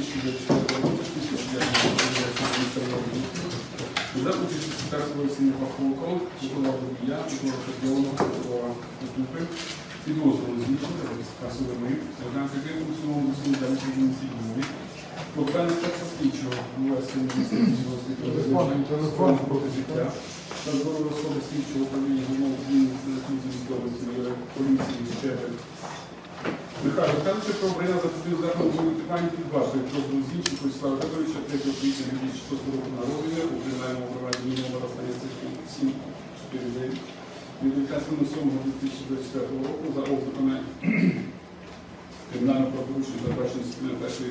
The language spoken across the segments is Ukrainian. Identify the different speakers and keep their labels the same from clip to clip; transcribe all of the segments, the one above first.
Speaker 1: 2024 року, співсуддя за участю секретарського сім'ї Пахулко, Микола Водія, Микола Федьонова, Микола Кутупи, підозрювали звільнення касовими, Богдан Кирилов, у цілому до суду далі місці Львові, Богдан Степа Слідчого, УС телефон проти життя, та здоров'я особи слідчого управління головного управління Національної військовості майора поліції Щебель. Михайло, кажучи про обрання запустив заходу у питанні під вартою про Грузінчик Владислава Федоровича 3 квітня 2006 року народження у кримінальному провадженні станиці 749 від 19.07.2024 року за ознаками кримінального правопорушення першої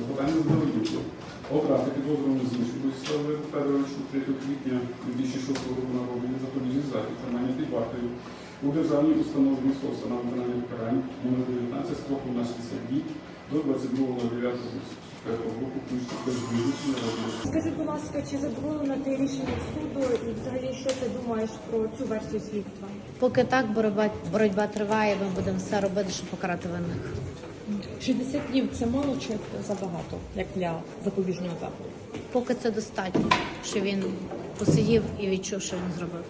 Speaker 1: Клопотання Давидюку обрати підозрювану Зінченку Вячеславу Федоровичу 3 квітня 2006 року на робіт запобіжний захід тримання під вартою у державній установі СОСа на виконання покарань номер 19 строку на 60 днів до 22.09 року книжки
Speaker 2: Скажіть, будь ласка, чи задоволена ти рішення суду і взагалі що ти думаєш про цю версію слідства?
Speaker 3: Поки так боротьба, боротьба триває, ми будемо все робити, щоб покарати винних.
Speaker 4: 60 днів це мало чи забагато, як для запобіжного заходу?
Speaker 3: Поки це достатньо, що він посидів і відчув, що він зробив.